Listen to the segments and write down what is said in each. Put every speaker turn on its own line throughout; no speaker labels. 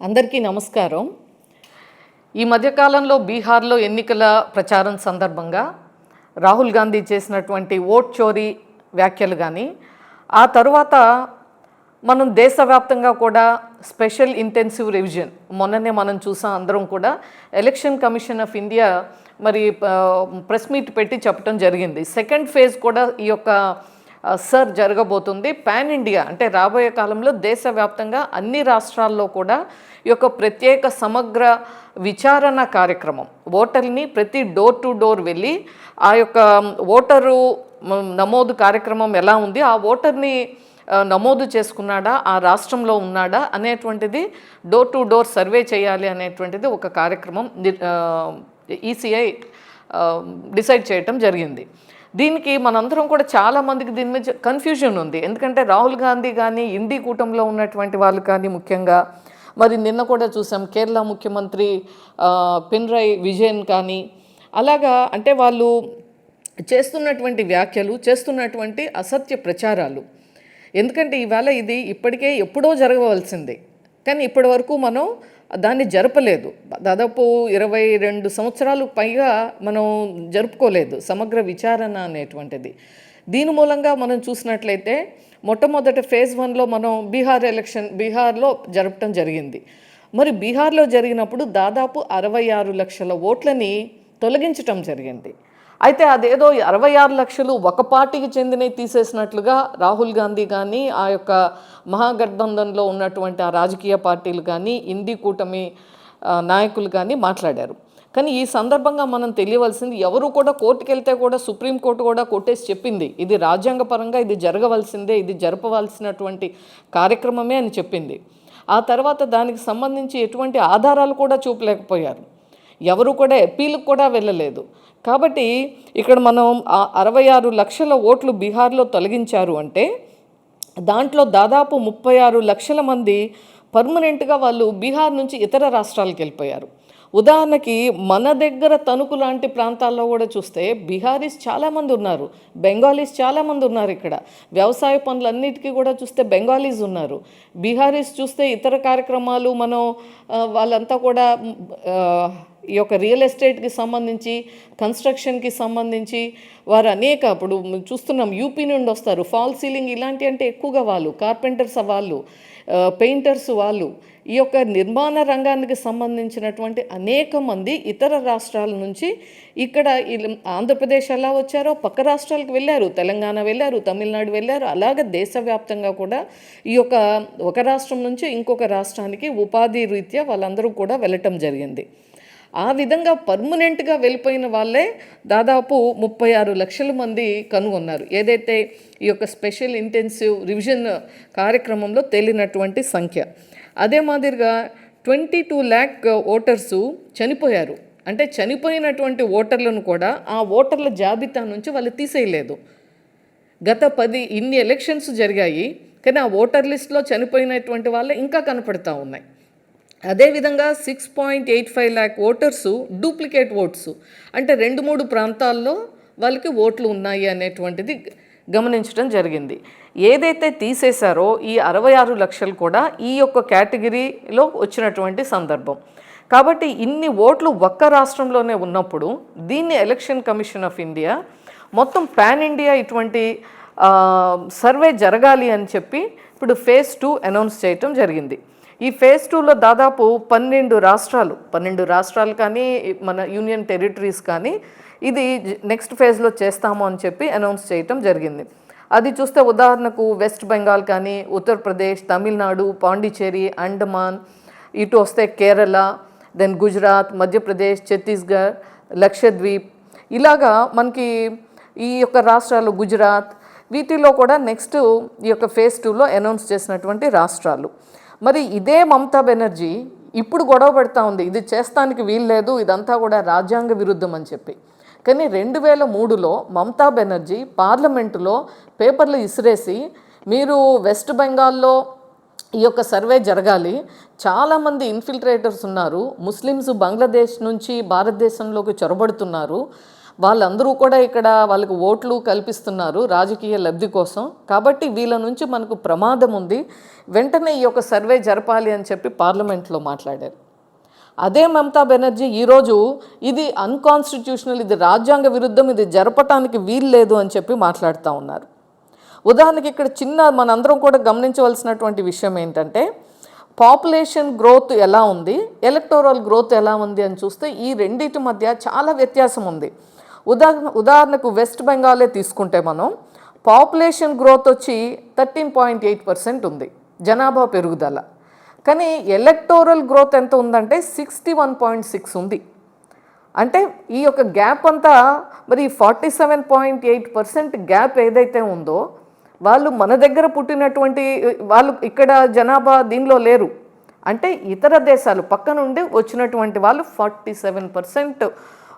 అందరికీ నమస్కారం. ఈ మధ్యకాలంలో బీహార్లో ఎన్నికల ప్రచారం సందర్భంగా రాహుల్ గాంధీ చేసినటువంటి ఓట్ చోరీ వ్యాఖ్యలు కానీ ఆ తరువాత మనం దేశవ్యాప్తంగా కూడా స్పెషల్ ఇంటెన్సివ్ రివిజన్ మొన్ననే మనం చూసాం అందరం కూడా ఎలక్షన్ కమిషన్ ఆఫ్ ఇండియా మరి ప్రెస్ మీట్ పెట్టి చెప్పడం జరిగింది. సెకండ్ ఫేజ్ కూడా ఈ యొక్క సర్ జరగబోతుంది. పాన్ ఇండియా అంటే రాబోయే కాలంలో దేశవ్యాప్తంగా అన్ని రాష్ట్రాల్లో కూడా ఈ యొక్క ప్రత్యేక సమగ్ర విచారణ కార్యక్రమం. ఓటర్ని ప్రతి డోర్ టు డోర్ వెళ్ళి ఆ యొక్క ఓటరు నమోదు కార్యక్రమం ఎలా ఉంది ఆ ఓటర్ని నమోదు చేసుకున్నాడా ఆ రాష్ట్రంలో ఉన్నాడా అనేటువంటిది డోర్ టు డోర్ సర్వే చేయాలి అనేటువంటిది ఒక కార్యక్రమం ఈసీఐ డిసైడ్ చేయటం జరిగింది. దీనికి మనందరం కూడా చాలా మందికి దీని మీద కన్ఫ్యూజన్ ఉంది. ఎందుకంటే రాహుల్ గాంధీ కానీ ఇండి కూటంలో ఉన్నటువంటి వాళ్ళు కానీ ముఖ్యంగా మరి నిన్న కూడా చూసాం కేరళ ముఖ్యమంత్రి పినరై విజయన్ కానీ అలాగా అంటే వాళ్ళు చేస్తున్నటువంటి వ్యాఖ్యలు చేస్తున్నటువంటి అసత్య ప్రచారాలు. ఎందుకంటే ఈవేళ ఇది ఇప్పటికే ఎప్పుడో జరగవలసిందే. కానీ ఇప్పటి వరకు మనం దాన్ని జరపలేదు. దాదాపు ఇరవై రెండు సంవత్సరాలు పైగా మనం జరుపుకోలేదు సమగ్ర విచారణ అనేటువంటిది. దీని మూలంగా మనం చూసినట్లయితే మొట్టమొదటి ఫేజ్ వన్లో మనం బీహార్ ఎలక్షన్ బీహార్లో జరపటం జరిగింది. మరి బీహార్లో జరిగినప్పుడు దాదాపు అరవై ఆరు లక్షల ఓట్లని తొలగించటం జరిగింది. అయితే అదేదో అరవై ఆరు లక్షలు ఒక పార్టీకి చెందినవి తీసేసినట్లుగా రాహుల్ గాంధీ కానీ ఆ యొక్క మహాగఠబంధన్లో ఉన్నటువంటి ఆ రాజకీయ పార్టీలు కానీ ఇండి కూటమి నాయకులు కానీ మాట్లాడారు. కానీ ఈ సందర్భంగా మనం తెలియవలసింది ఎవరు కూడా కోర్టుకు వెళ్తే కూడా సుప్రీంకోర్టు కూడా కొట్టేసి చెప్పింది. ఇది రాజ్యాంగపరంగా ఇది జరగవలసిందే ఇది జరపవలసినటువంటి కార్యక్రమమే అని చెప్పింది. ఆ తర్వాత దానికి సంబంధించి ఎటువంటి ఆధారాలు కూడా చూపలేకపోయారు. ఎవరు కూడా అప్పీలకు కూడా వెళ్ళలేదు. కాబట్టి ఇక్కడ మనం ఆ అరవై ఆరు లక్షల ఓట్లు బీహార్లో తొలగించారు అంటే దాంట్లో దాదాపు ముప్పై ఆరు లక్షల మంది పర్మనెంట్గా వాళ్ళు బీహార్ నుంచి ఇతర రాష్ట్రాలకు వెళ్ళిపోయారు. ఉదాహరణకి మన దగ్గర తణుకు లాంటి ప్రాంతాల్లో కూడా చూస్తే బీహారీస్ చాలామంది ఉన్నారు బెంగాలీస్ చాలామంది ఉన్నారు ఇక్కడ. వ్యవసాయ పనులన్నిటికీ కూడా చూస్తే బెంగాలీస్ ఉన్నారు. బీహారీస్ చూస్తే ఇతర కార్యక్రమాలు మనం వాళ్ళంతా కూడా ఈ యొక్క రియల్ ఎస్టేట్కి సంబంధించి కన్స్ట్రక్షన్కి సంబంధించి వారు అనేక ఇప్పుడు చూస్తున్నాం యూపీ నుండి వస్తారు. ఫాల్ సీలింగ్ ఇలాంటి అంటే ఎక్కువగా వాళ్ళు కార్పెంటర్స్ వాళ్ళు పెయింటర్స్ వాళ్ళు ఈ యొక్క నిర్మాణ రంగానికి సంబంధించినటువంటి అనేక మంది ఇతర రాష్ట్రాల నుంచి ఇక్కడ ఆంధ్రప్రదేశ్ ఎలా వచ్చారో పక్క రాష్ట్రాలకు వెళ్ళారు తెలంగాణ వెళ్ళారు తమిళనాడు వెళ్ళారు అలాగే దేశవ్యాప్తంగా కూడా ఈ యొక్క ఒక రాష్ట్రం నుంచి ఇంకొక రాష్ట్రానికి ఉపాధి రీత్యా వాళ్ళందరూ కూడా వెళ్ళటం జరిగింది. ఆ విధంగా పర్మనెంట్గా వెళ్ళిపోయిన వాళ్ళే దాదాపు ముప్పై ఆరు లక్షల మంది కనుగొన్నారు. ఏదైతే ఈ యొక్క స్పెషల్ ఇంటెన్సివ్ రివిజన్ కార్యక్రమంలో తేలినటువంటి సంఖ్య. అదే మాదిరిగా ట్వంటీ టూ ల్యాక్ ఓటర్సు చనిపోయారు. అంటే చనిపోయినటువంటి ఓటర్లను కూడా ఆ ఓటర్ల జాబితా నుంచి వాళ్ళు తీసేయలేదు. గత పది ఇన్ని ఎలక్షన్స్ జరిగాయి. కానీ ఆ ఓటర్ లిస్ట్లో చనిపోయినటువంటి వాళ్ళే ఇంకా కనపడతా ఉన్నాయి. అదేవిధంగా six point eight five lakh voters duplicate votes అంటే రెండు మూడు ప్రాంతాల్లో వాళ్ళకి ఓట్లు ఉన్నాయి అనేటువంటిది గమనించడం జరిగింది. ఏదైతే తీసేశారో ఈ అరవై ఆరు లక్షలు కూడా ఈ యొక్క కేటగిరీలో వచ్చినటువంటి సందర్భం. కాబట్టి ఇన్ని ఓట్లు ఒక్క రాష్ట్రంలోనే ఉన్నప్పుడు దీన్ని ఎలక్షన్ కమిషన్ ఆఫ్ ఇండియా మొత్తం పాన్ ఇండియా ఇటువంటి సర్వే జరగాలి అని చెప్పి ఇప్పుడు ఫేజ్ టూ అనౌన్స్ చేయటం జరిగింది. ఈ ఫేజ్ టూలో దాదాపు పన్నెండు రాష్ట్రాలు పన్నెండు రాష్ట్రాలు కానీ మన యూనియన్ టెరిటరీస్ కానీ ఇది నెక్స్ట్ ఫేజ్లో చేస్తాము అని చెప్పి అనౌన్స్ చేయటం జరిగింది. అది చూస్తే ఉదాహరణకు వెస్ట్ బెంగాల్ కానీ ఉత్తరప్రదేశ్ తమిళనాడు పాండిచేరి అండమాన్ ఇటు వస్తే కేరళ దెన్ గుజరాత్ మధ్యప్రదేశ్ ఛత్తీస్గఢ్ లక్షద్వీప్ ఇలాగా మనకి ఈ యొక్క రాష్ట్రాలు గుజరాత్ వీటిలో కూడా నెక్స్ట్ ఈ యొక్క ఫేజ్ టూలో అనౌన్స్ చేసినటువంటి రాష్ట్రాలు. మరి ఇదే మమతా బెనర్జీ ఇప్పుడు గొడవ పెడతా ఉంది. ఇది చేస్తానికి వీల్లేదు ఇదంతా కూడా రాజ్యాంగ విరుద్ధం అని చెప్పి. కానీ రెండు వేల మూడులో మమతా బెనర్జీ పార్లమెంటులో పేపర్లు ఇసిరేసి మీరు వెస్ట్ బెంగాల్లో ఈ యొక్క సర్వే జరగాలి చాలామంది ఇన్ఫిల్ట్రేటర్స్ ఉన్నారు ముస్లిమ్స్ బంగ్లాదేశ్ నుంచి భారతదేశంలోకి చొరబడుతున్నారు వాళ్ళందరూ కూడా ఇక్కడ వాళ్ళకి ఓట్లు కల్పిస్తున్నారు రాజకీయ లబ్ధి కోసం. కాబట్టి వీళ్ళ నుంచి మనకు ప్రమాదం ఉంది. వెంటనే ఈ యొక్క సర్వే జరపాలి అని చెప్పి పార్లమెంట్లో మాట్లాడారు. అదే మమతా బెనర్జీ ఈరోజు ఇది అన్కాన్స్టిట్యూషనల్ ఇది రాజ్యాంగ విరుద్ధం ఇది జరపటానికి వీలు లేదు అని చెప్పి మాట్లాడుతూ ఉన్నారు. ఉదాహరణకి ఇక్కడ చిన్న మనందరం కూడా గమనించవలసినటువంటి విషయం ఏంటంటే పాపులేషన్ గ్రోత్ ఎలా ఉంది ఎలక్టోరల్ గ్రోత్ ఎలా ఉంది అని చూస్తే ఈ రెండింటి మధ్య చాలా వ్యత్యాసం ఉంది. ఉదాహరణ ఉదాహరణకు వెస్ట్ బెంగాలే తీసుకుంటే మనం పాపులేషన్ గ్రోత్ వచ్చి థర్టీన్ పాయింట్ ఎయిట్ పర్సెంట్ ఉంది జనాభా పెరుగుదల. కానీ ఎలక్టోరల్ గ్రోత్ ఎంత ఉందంటే సిక్స్టీ వన్ పాయింట్ సిక్స్ ఉంది. అంటే ఈ యొక్క గ్యాప్ అంతా మరి forty seven point eight percent gap ఏదైతే ఉందో వాళ్ళు మన దగ్గర పుట్టినటువంటి వాళ్ళు ఇక్కడ జనాభా దీనిలో లేరు. అంటే ఇతర దేశాలు పక్క నుండి వచ్చినటువంటి వాళ్ళు forty seven percent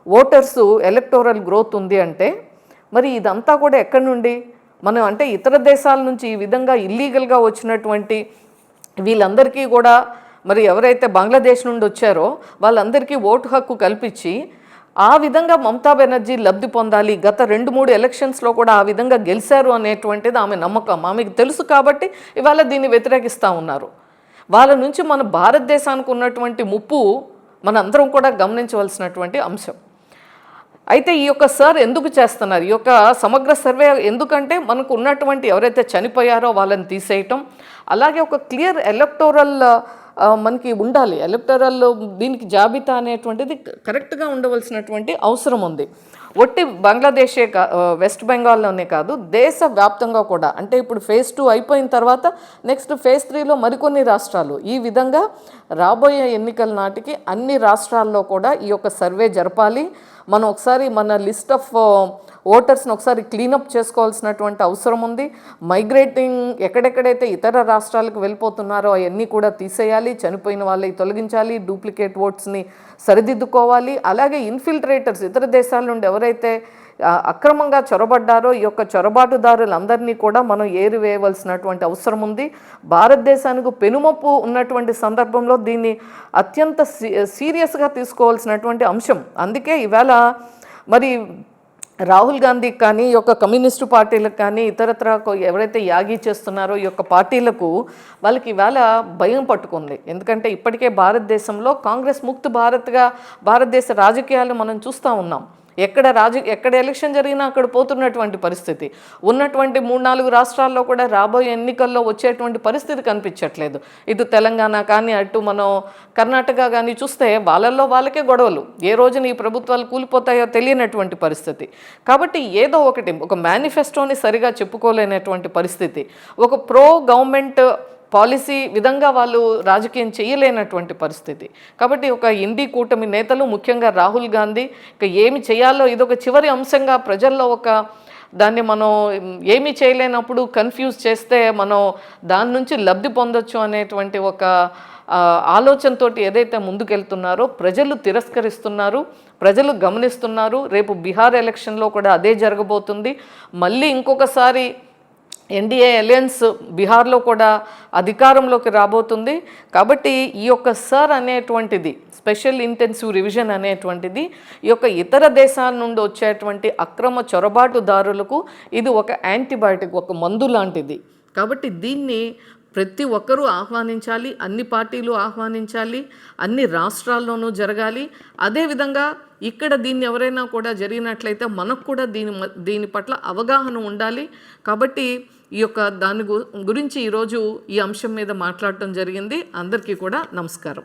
voters electoral growth ఉంది అంటే మరి ఇదంతా కూడా ఎక్కడి నుండి? మనం అంటే ఇతర దేశాల నుంచి ఈ విధంగా ఇల్లీగల్గా వచ్చినటువంటి వీళ్ళందరికీ కూడా మరి ఎవరైతే బంగ్లాదేశ్ నుండి వచ్చారో వాళ్ళందరికీ ఓటు హక్కు కల్పించి ఆ విధంగా మమతా బెనర్జీ లబ్ధి పొందాలి. గత రెండు మూడు ఎలక్షన్స్లో కూడా ఆ విధంగా గెలిచారు అనేటువంటిది ఆమె నమ్మకం. ఆమెకు తెలుసు కాబట్టి ఇవాళ దీన్ని వ్యతిరేకిస్తూ ఉన్నారు. వాళ్ళ నుంచి మన భారతదేశానికి ఉన్నటువంటి ముప్పు మనందరం కూడా గమనించవలసినటువంటి అంశం. అయితే ఈ యొక్క సర్ ఎందుకు చేస్తున్నారు? ఈ యొక్క సమగ్ర సర్వే ఎందుకంటే మనకు ఉన్నటువంటి ఎవరైతే చనిపోయారో వాళ్ళని తీసేయటం అలాగే ఒక క్లియర్ ఎలక్టోరల్ మనకి ఉండాలి. ఎలక్టోరల్ దీనికి జాబితా అనేటువంటిది కరెక్ట్గా ఉండవలసినటువంటి అవసరం ఉంది. ఒట్టి బంగ్లాదేశే కా వెస్ట్ బెంగాల్లోనే కాదు దేశ వ్యాప్తంగా కూడా. అంటే ఇప్పుడు ఫేజ్ టూ అయిపోయిన తర్వాత నెక్స్ట్ ఫేజ్ త్రీలో మరికొన్ని రాష్ట్రాలు. ఈ విధంగా రాబోయే ఎన్నికల నాటికి అన్ని రాష్ట్రాల్లో కూడా ఈ యొక్క సర్వే జరపాలి. మనం ఒకసారి మన లిస్ట్ ఆఫ్ ఓటర్స్ని ఒకసారి క్లీనప్ చేసుకోవాల్సినటువంటి అవసరం ఉంది. మైగ్రేటింగ్ ఎక్కడెక్కడైతే ఇతర రాష్ట్రాలకు వెళ్ళిపోతున్నారో అవన్నీ కూడా తీసేయాలి చనిపోయిన వాళ్ళని తొలగించాలి డూప్లికేట్ ఓట్స్ని సరిదిద్దుకోవాలి. అలాగే ఇన్ఫిల్ట్రేటర్స్ ఇతర దేశాల నుండి ఎవరైతే అక్రమంగా చొరబడ్డారో ఈ యొక్క చొరబాటుదారులందరినీ కూడా మనం ఏరివేయవలసినటువంటి అవసరం ఉంది. భారతదేశానికి పెనుమొప్పు ఉన్నటువంటి సందర్భంలో దీన్ని అత్యంత సీ సీరియస్గా తీసుకోవాల్సినటువంటి అంశం. అందుకే ఇవాళ మరి రాహుల్ గాంధీకి కానీ ఈ యొక్క కమ్యూనిస్టు పార్టీలకు కానీ ఇతరత్ర ఎవరైతే యాగి చేస్తున్నారో ఈ యొక్క పార్టీలకు వాళ్ళకి ఇవాళ భయం పట్టుకుంది. ఎందుకంటే ఇప్పటికే భారతదేశంలో కాంగ్రెస్ ముక్త భారత్గా భారతదేశ రాజకీయాలు మనం చూస్తూ ఉన్నాం. ఎక్కడ రాజు ఎక్కడ ఎలక్షన్ జరిగినా అక్కడ పోతున్నటువంటి పరిస్థితి. ఉన్నటువంటి మూడు నాలుగు రాష్ట్రాల్లో కూడా రాబోయే ఎన్నికల్లో వచ్చేటువంటి పరిస్థితి కనిపించట్లేదు. ఇటు తెలంగాణ కానీ అటు మనం కర్ణాటక కానీ చూస్తే వాళ్ళల్లో వాళ్ళకే గొడవలు. ఏ రోజున ఈ ప్రభుత్వాలు కూలిపోతాయో తెలియనటువంటి పరిస్థితి. కాబట్టి ఏదో ఒకటి ఒక మేనిఫెస్టోని సరిగా చెప్పుకోలేనటువంటి పరిస్థితి. ఒక ప్రో గవర్నమెంట్ పాలసీ విధంగా వాళ్ళు రాజకీయం చేయలేనటువంటి పరిస్థితి. కాబట్టి ఒక ఇండి కూటమి నేతలు ముఖ్యంగా రాహుల్ గాంధీ ఇక ఏమి చేయాలో ఇదొక చివరి అంశంగా ప్రజల్లో ఒక దాన్ని మనం ఏమీ చేయలేనప్పుడు కన్ఫ్యూజ్ చేస్తే మనం దాని నుంచి లబ్ధి పొందొచ్చు అనేటువంటి ఒక ఆలోచనతో ఏదైతే ముందుకెళ్తున్నారో ప్రజలు తిరస్కరిస్తున్నారు ప్రజలు గమనిస్తున్నారు. రేపు బీహార్ ఎలక్షన్లో కూడా అదే జరగబోతుంది. మళ్ళీ ఇంకొకసారి ఎన్డీఏ అలయన్స్ బీహార్లో కూడా అధికారంలోకి రాబోతుంది. కాబట్టి ఈ యొక్క సర్ అనేటువంటిది స్పెషల్ ఇంటెన్సివ్ రివిజన్ అనేటువంటిది ఈ యొక్క ఇతర దేశాల నుండి వచ్చేటువంటి అక్రమ చొరబాటుదారులకు ఇది ఒక యాంటీబయాటిక్ ఒక మందు లాంటిది. కాబట్టి దీన్ని ప్రతి ఒక్కరూ ఆహ్వానించాలి అన్ని పార్టీలు ఆహ్వానించాలి అన్ని రాష్ట్రాల్లోనూ జరగాలి. అదేవిధంగా ఇక్కడ దీన్ని ఎవరైనా కూడా జరిగినట్లయితే మనకు కూడా దీని మ- దీని పట్ల అవగాహన ఉండాలి. కాబట్టి ఈ యొక్క దాని గురించి ఈరోజు ఈ అంశం మీద మాట్లాడటం జరిగింది. అందరికీ కూడా నమస్కారం.